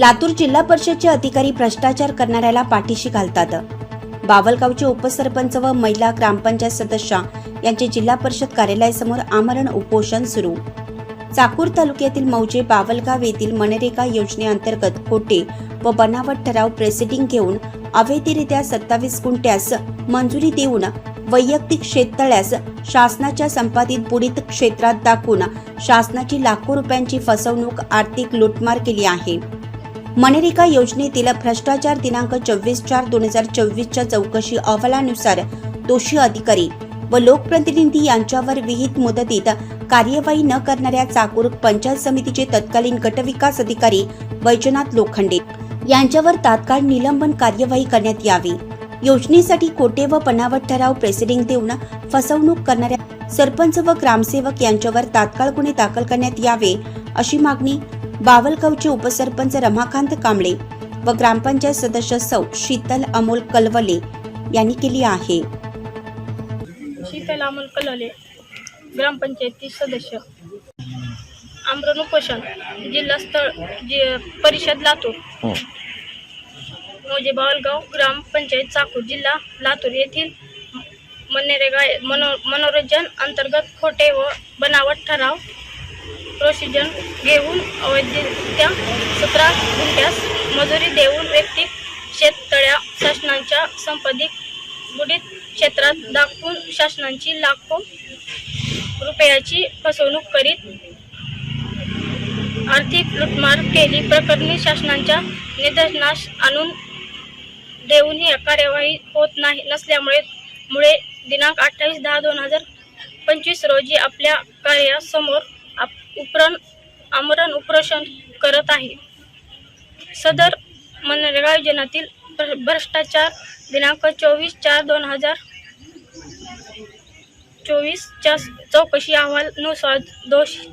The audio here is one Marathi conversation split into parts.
लातूर जिल्हा परिषदचे अधिकारी भ्रष्टाचार करणाऱ्याला पाठीशी घालतात. बावलगावचे उपसरपंच व महिला ग्रामपंचायत सदस्य यांचे जिल्हा परिषद कार्यालयासमोर आमरण उपोषण सुरू. चाकूर तालुक्यातील मौजे बावलगाव येथील मनरेगा योजनेअंतर्गत खोटे व बनावट ठराव प्रेसिडिंग घेऊन अवैधरित्या सत्तावीस गुंठ्यास मंजुरी देऊन वैयक्तिक शेततळ्यास शासनाच्या संपादित बुडीत क्षेत्रात दाखवून शासनाची लाखो रुपयांची फसवणूक आर्थिक लुटमार केली आहे. मनरेगा योजनेतील भ्रष्टाचार दिनांक चोवीस चार दोन हजार चोवीसच्या चौकशी अहवालानुसार दोषी अधिकारी व लोकप्रतिनिधी यांच्यावर विहित मुदतीत कार्यवाही न करणाऱ्या चाकूर पंचायत समितीचे तत्कालीन गटविकास अधिकारी वैजनाथ लोखंडे यांच्यावर तात्काळ निलंबन कार्यवाही करण्यात यावी. योजनेसाठी खोटे व बनावट ठराव प्रेसिडिंग देऊन फसवणूक करणाऱ्या सरपंच व ग्रामसेवक यांच्यावर तात्काळ गुन्हे दाखल करण्यात यावे अशी मागणी बावलगावचे उपसरपंच रमाकांत कांबळे व ग्रामपंचायत सदस्य सौ शीतल अमोल कलवले यांनी केली आहे. शीतल अमोल कलोले ग्रामपंचायती सदस्य. आमरण उपोषण जिल्हा स्थळ जि परिषद लातूर. हं. मोजे बावलगाव ग्रामपंचायत चाकूर जिल्हा लातूर येथील मनरेगा मनो मनोरंजन अंतर्गत खोटे व बनावट ठराव प्रोसिजन घेऊन अवैधरित्या सतरा गुंठ्यास मजुरी देऊन वैयक्तिक शेततळ्या शासनाच्या संपादित बुडीत क्षेत्रात दाखवून शासनाची लाखो रुपयाची फसवणूक करीत आर्थिक लुटमार केली. प्रकरणी शासनाच्या निदर्शनास आणून देऊनही कार्यवाही होत नाही. नसल्यामुळे मुळे दिनांक अठ्ठावीस दहा दोन हजार पंचवीस रोजी आपल्या कार्यासमोर उपरण आमरण उपोषण करत आहे. सदर मनरेगा योजनेतील भ्र- भ्रष्टाचार दिनांक चोवीस चार दोन हजार चोवीसच्या चौकशी अहवालानुसार दोषी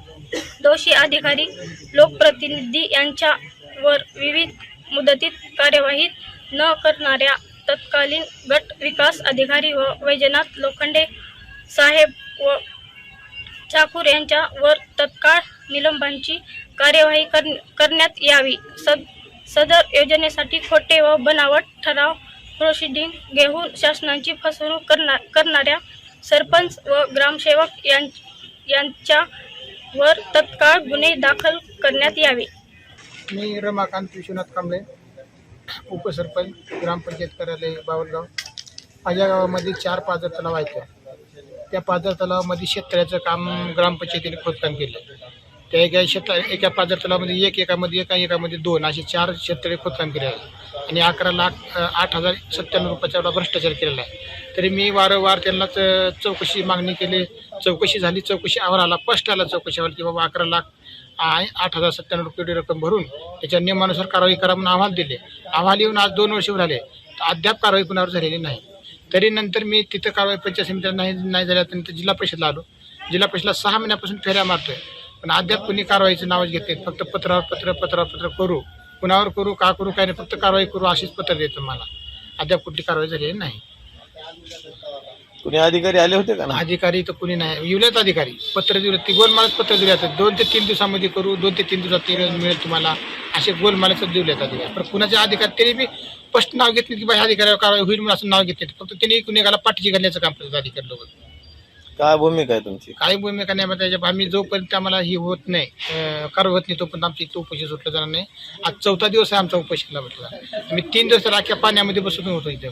दोषी अधिकारी लोकप्रतिनिधी यांच्यावर विविध मुदतीत कार्यवाही न करणाऱ्या तत्कालीन गट विकास अधिकारी व वैजनाथ लोखंडे साहेब व चाकूर यांच्यावर तत्काळ निलंबनाची कार्यवाही कर करण्यात यावी. सद सदर योजनेसाठी खोटे व बनावट ठराव प्रोसिडिंग घेऊन शासनाची फसवणूक करणार करणाऱ्या सरपंच व ग्रामसेवक यां यांच्यावर तत्काळ गुन्हे दाखल करण्यात यावे. मी रमाकांत विश्वनाथ कांबळे उपसरपंच ग्रामपंचायत कार्यालय बावलगाव माझ्या गावामध्ये चार पाझर तलाव आहेत. त्या पाझर तलावामध्ये शेतकऱ्याचं काम ग्रामपंचायतीने खोदकाम केलं. त्या एका शेत एका पाझर तलावामध्ये एक एकामध्ये एका एकामध्ये दोन असे चार शेतकरी खोदकाम केले आहे आणि अकरा लाख आठ हजार सत्त्याण्णव रुपयाचा भ्रष्टाचार केलेला आहे. तरी मी वारंवार त्यांना च- चौकशी मागणी केली. चौकशी झाली. चौकशी अहवाल आला स्पष्ट आला. चौकशी अहवाल की बाबा अकरा लाख आठ हजार सत्त्याण्णव रुपये एवढी रक्कम भरून त्याच्या नियमानुसार कारवाई करा म्हणून अहवाल दिले. अहवाल येऊन आज दोन वर्ष झाले. तर अद्याप कारवाई कुणावर झालेली नाही. तरी नंतर मी तिथं कारवाई पंचायत समितीला नाही नाही झाल्यानंतर जिल्हा परिषदला आलो. जिल्हा परिषदला सहा महिन्यापासून फेऱ्या मारतोय. पण अद्याप कुणी कारवाईचं नावच घेत नाहीत फक्त पत्रावर पत्र पत्रावर पत्र करू. कुणावर करू का करू काय नाही फक्त कारवाई करू अशीच पत्र देतं मला. अद्याप कुठली कारवाई झालेली नाही. कुणी अधिकारी आले होते का ना अधिकारी तर कुणी नाही. येऊलेत अधिकारी. पत्र दिलं. ती गोलमालच पत्र दिले जातात दोन ते तीन दिवसामध्ये करू दोन ते तीन दिवसात ते मिळेल तुम्हाला. असे गोलमालच दिलेत अधिकारी. पण कुणाचे अधिकारी तरी बी स्पष्ट नाव घेत नाही की बाई अधिकाऱ्यावर कारवाई होईल म्हणून असं नाव घेत नाहीत फक्त त्यांनी कुणेकाला पाठीशी घालण्याचं काम करतात अधिकारी लोक काय भूमिका आहे तुमची? काही भूमिका नाही मग त्याच्या आम्ही जोपर्यंत आम्हाला ही होत नाही अं, कारवाई होत नाही तोपर्यंत आमची तो उपोषण सुटलं जाणार नाही. आज चौथा दिवस आहे आमचा उपोषणला म्हटलं. आम्ही तीन दिवस तर अख्ख्या पाण्यामध्ये बसून होतो इथे.